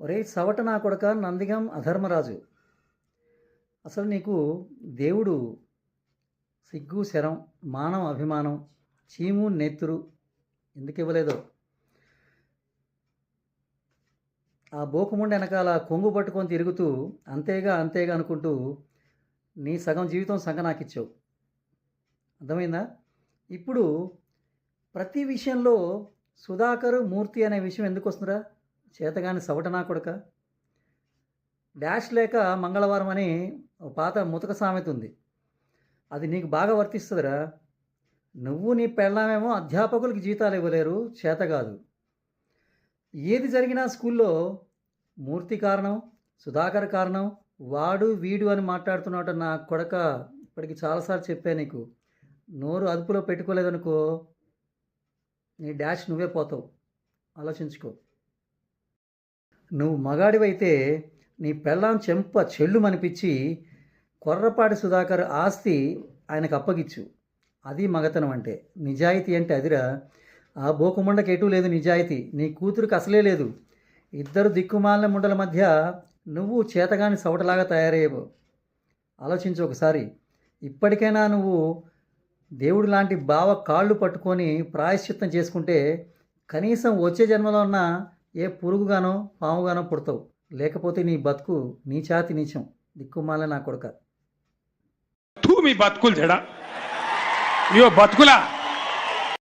ఒరే సవట నా కొడక నందిగం అధర్మరాజు. అసలు నీకు దేవుడు సిగ్గు శరం మానవ అభిమానం చీము నెత్తురు ఎందుకు ఇవ్వలేదో? ఆ బోకుముండ వెనకాల కొంగు పట్టుకొని తిరుగుతూ అంతేగా అంతేగా అనుకుంటూ నీ సగం జీవితం సంగ నాకు ఇచ్చావు అర్థమైందా? ఇప్పుడు ప్రతి విషయంలో సుధాకర్ మూర్తి అనే విషయం ఎందుకు వస్తుందిరా? చేతగాని సవట నా కొడక. డాష్ లేక మంగళవారం అని ఒక పాత ముతక సామెత ఉంది. అది నీకు బాగా వర్తిస్తుందిరా. నువ్వు నీ పెళ్ళామేమో అధ్యాపకులకి జీతాలు ఇవ్వలేరు చేత కాదు. ఏది జరిగినా స్కూల్లో మూర్తి కారణం సుధాకర్ కారణం వాడు వీడు అని మాట్లాడుతున్నాడు నా కొడక ఇప్పటికి చాలాసార్లు చెప్పా నీకు. నోరు అదుపులో పెట్టుకోలేదనుకో నీ డాష్ నువ్వే పోతావు. ఆలోచించుకో. నువ్వు మగాడివైతే నీ పెళ్ళాం చెంప చెల్లుమనిపించి కొర్రపాటి సుధాకర్ ఆస్తి ఆయనకు అప్పగిచ్చు. అది మగతనం అంటే. నిజాయితీ అంటే అదిరా. ఆ బోకుముండకి ఎటూ లేదు నిజాయితీ. నీ కూతురికి అసలే లేదు. ఇద్దరు దిక్కుమాలిన ముండల మధ్య నువ్వు చేతగాని సవటలాగా తయారయ్యవు. ఆలోచించు ఒకసారి. ఇప్పటికైనా నువ్వు దేవుడు లాంటి బావ కాళ్ళు పట్టుకొని ప్రాయశ్చిత్తం చేసుకుంటే కనీసం వచ్చే జన్మలో ఉన్న ఏ పురుగుగానో పాముగానో పుడతావు. లేకపోతే నీ బతుకు నీచాతి నీచం. దిక్కుమాల నా కొడుక. తూ మీ బతుకులు జడా. ఇయో బతుకులా.